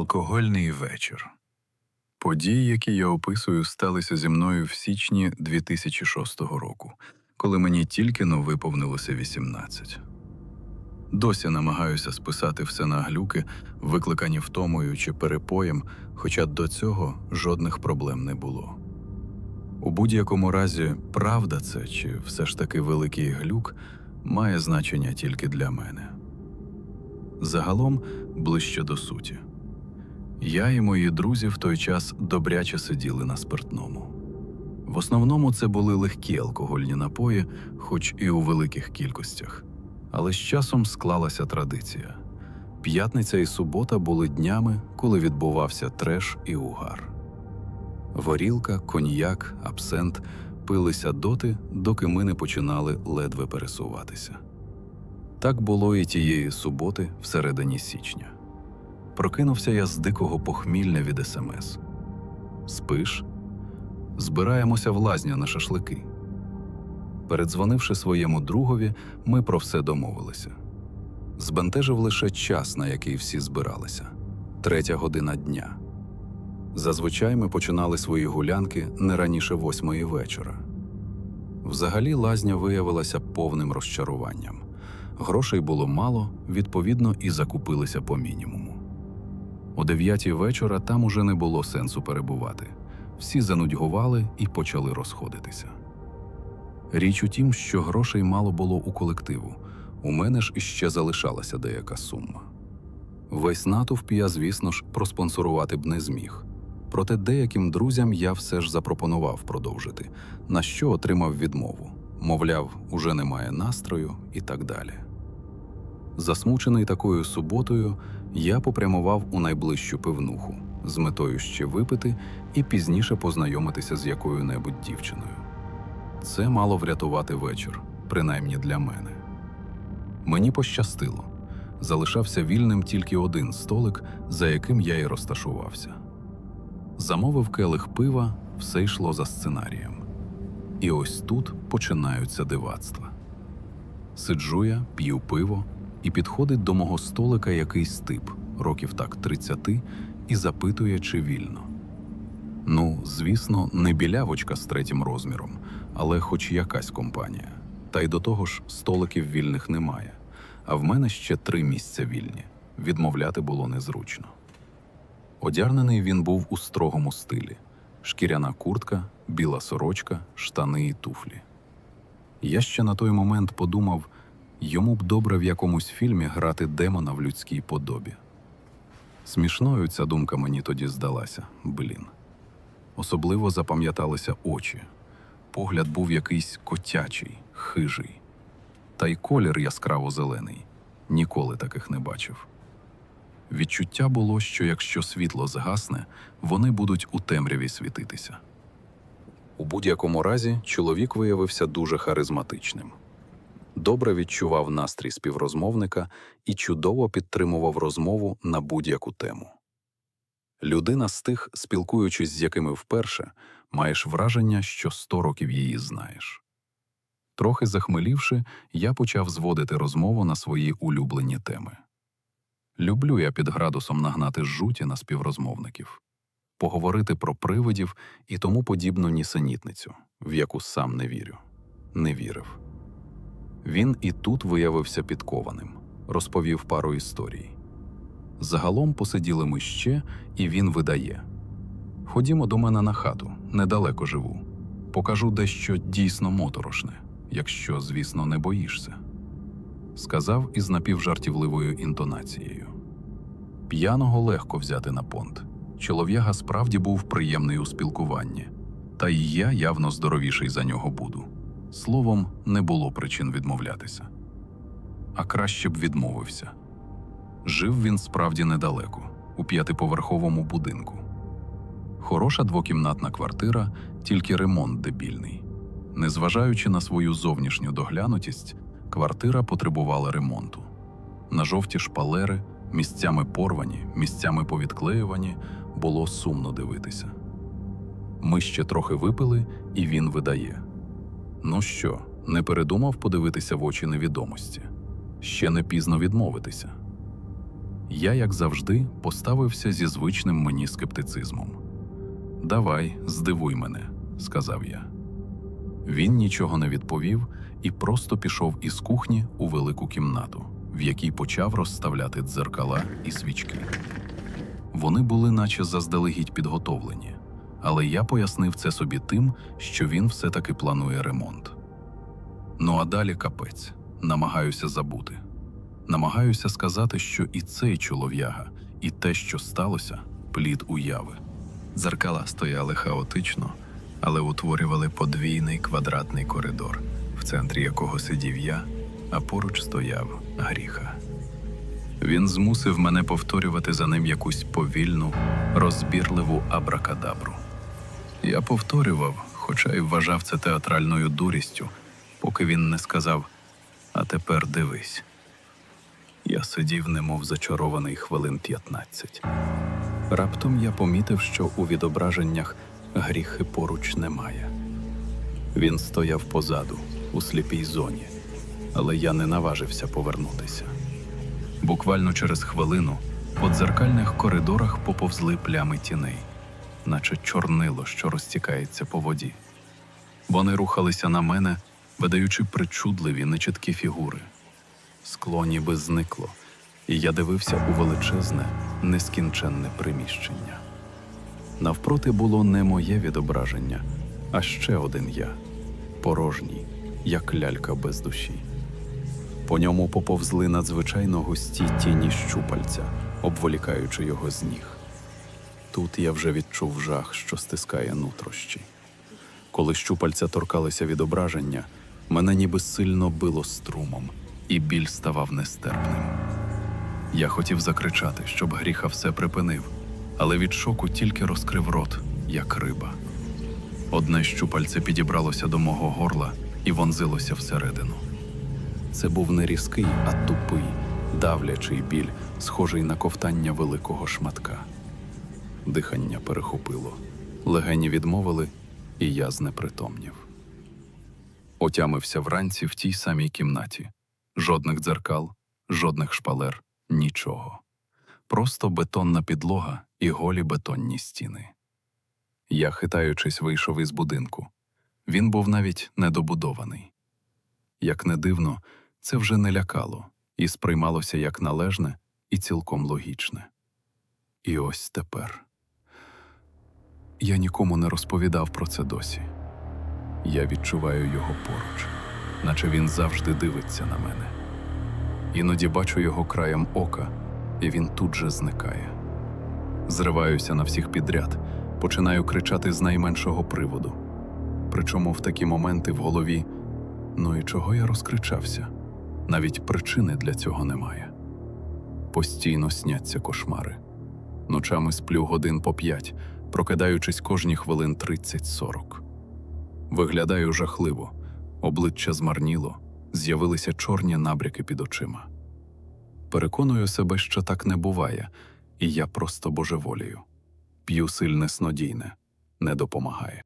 Алкогольний вечір. Події, які я описую, сталися зі мною в січні 2006 року, коли мені тільки но виповнилося 18. Досі намагаюся списати все на глюки, викликані втомою чи перепоєм, хоча до цього жодних проблем не було. У будь-якому разі, правда це чи все ж таки великий глюк має значення тільки для мене. Загалом ближче до суті. Я і мої друзі в той час добряче сиділи на спиртному. В основному це були легкі алкогольні напої, хоч і у великих кількостях. Але з часом склалася традиція. П'ятниця і субота були днями, коли відбувався треш і угар. Горілка, коньяк, абсент пилися доти, доки ми не починали ледве пересуватися. Так було і тієї суботи всередині січня. Прокинувся я з дикого похмілля від смс. Спиш? Збираємося в лазню на шашлики. Передзвонивши своєму другові, ми про все домовилися. Збентежив лише час, на який всі збиралися третя година дня. Зазвичай ми починали свої гулянки не раніше восьмої вечора. Взагалі лазня виявилася повним розчаруванням. Грошей було мало, відповідно, і закупилися по мінімуму. О дев'ятій вечора там уже не було сенсу перебувати. Всі занудьгували і почали розходитися. Річ у тім, що грошей мало було у колективу. У мене ж іще залишалася деяка сума. Весь натовп я, звісно ж, проспонсорувати б не зміг. Проте деяким друзям я все ж запропонував продовжити, на що отримав відмову. Мовляв, уже немає настрою і так далі. Засмучений такою суботою, я попрямував у найближчу пивнуху з метою ще випити і пізніше познайомитися з якою-небудь дівчиною. Це мало врятувати вечір, принаймні для мене. Мені пощастило. Залишався вільним тільки один столик, за яким я й розташувався. Замовив келих пива, все йшло за сценарієм. І ось тут починаються дивацтва. Сиджу я, п'ю пиво, і підходить до мого столика якийсь тип, років так 30, і запитує, чи вільно. Ну, звісно, не білявочка з третім розміром, але хоч якась компанія. Та й до того ж, столиків вільних немає. А в мене ще три місця вільні. Відмовляти було незручно. Одягнений він був у строгому стилі: шкіряна куртка, біла сорочка, штани і туфлі. Я ще на той момент подумав, йому б добре в якомусь фільмі грати демона в людській подобі. Смішною ця думка мені тоді здалася, блін. Особливо запам'яталися очі. Погляд був якийсь котячий, хижий. Та й колір яскраво зелений. Ніколи таких не бачив. Відчуття було, що якщо світло згасне, вони будуть у темряві світитися. У будь-якому разі чоловік виявився дуже харизматичним. Добре відчував настрій співрозмовника і чудово підтримував розмову на будь-яку тему. Людина з тих, спілкуючись з якими вперше, маєш враження, що сто років її знаєш. Трохи захмелівши, я почав зводити розмову на свої улюблені теми. Люблю я під градусом нагнати жуті на співрозмовників, поговорити про привидів і тому подібну нісенітницю, в яку сам не вірю, не вірив. Він і тут виявився підкованим, розповів пару історій. Загалом посиділи ми ще, і він видає: Ходімо до мене на хату, недалеко живу. Покажу дещо дійсно моторошне, якщо, звісно, не боїшся. Сказав із напівжартівливою інтонацією. П'яного легко взяти на понт. Чолов'яга справді був приємний у спілкуванні, та й я явно здоровіший за нього буду. Словом, не було причин відмовлятися. А краще б відмовився. Жив він справді недалеко, у п'ятиповерховому будинку. Хороша двокімнатна квартира, тільки ремонт дебільний. Незважаючи на свою зовнішню доглянутість, квартира потребувала ремонту. На жовті шпалери, місцями порвані, місцями повідклеювані, було сумно дивитися. Ми ще трохи випили, і він видає: Ну що, не передумав подивитися в очі невідомості? Ще не пізно відмовитися. Я, як завжди, поставився зі звичним мені скептицизмом. Давай, здивуй мене, сказав я. Він нічого не відповів і просто пішов із кухні у велику кімнату, в якій почав розставляти дзеркала і свічки. Вони були наче заздалегідь підготовлені, але я пояснив це собі тим, що він все-таки планує ремонт. Ну а далі капець, намагаюся забути. Намагаюся сказати, що і цей чолов'яга, і те, що сталося, плід уяви. Дзеркала стояли хаотично, але утворювали подвійний квадратний коридор, в центрі якого сидів я, а поруч стояв гріха. Він змусив мене повторювати за ним якусь повільну, розбірливу абракадабру. Я повторював, хоча й вважав це театральною дурістю, поки він не сказав: А тепер дивись. Я сидів, немов зачарований хвилин 15. Раптом я помітив, що у відображеннях гріхи поруч немає. Він стояв позаду, у сліпій зоні, але я не наважився повернутися. Буквально через хвилину по дзеркальних коридорах поповзли плями тіней, наче чорнило, що розтікається по воді. Вони рухалися на мене, видаючи причудливі, нечіткі фігури. Скло ніби зникло, і я дивився у величезне, нескінченне приміщення. Навпроти було не моє відображення, а ще один я, порожній, як лялька без душі. По ньому поповзли надзвичайно густі тіні щупальця, обволікаючи його з ніг. Тут я вже відчув жах, що стискає нутрощі. Коли щупальця торкалися відображення, мене ніби сильно било струмом, і біль ставав нестерпним. Я хотів закричати, щоб гріха все припинив, але від шоку тільки розкрив рот, як риба. Одне щупальце підібралося до мого горла і вонзилося всередину. Це був не різкий, а тупий, давлячий біль, схожий на ковтання великого шматка. Дихання перехопило, легені відмовили, і я знепритомнів. Отямився вранці в тій самій кімнаті. Жодних дзеркал, жодних шпалер, нічого. Просто бетонна підлога і голі бетонні стіни. Я, хитаючись, вийшов із будинку. Він був навіть недобудований. Як не дивно, це вже не лякало і сприймалося як належне і цілком логічне. І ось тепер. Я нікому не розповідав про це досі. Я відчуваю його поруч, наче він завжди дивиться на мене. Іноді бачу його краєм ока, і він тут же зникає. Зриваюся на всіх підряд, починаю кричати з найменшого приводу. Причому в такі моменти в голові ну і чого я розкричався? Навіть причини для цього немає. Постійно сняться кошмари. Ночами сплю годин по п'ять, прокидаючись кожні хвилин 30-40. Виглядаю жахливо, обличчя змарніло, з'явилися чорні набряки під очима. Переконую себе, що так не буває, і я просто божеволію. П'ю сильне снодійне, не допомагає.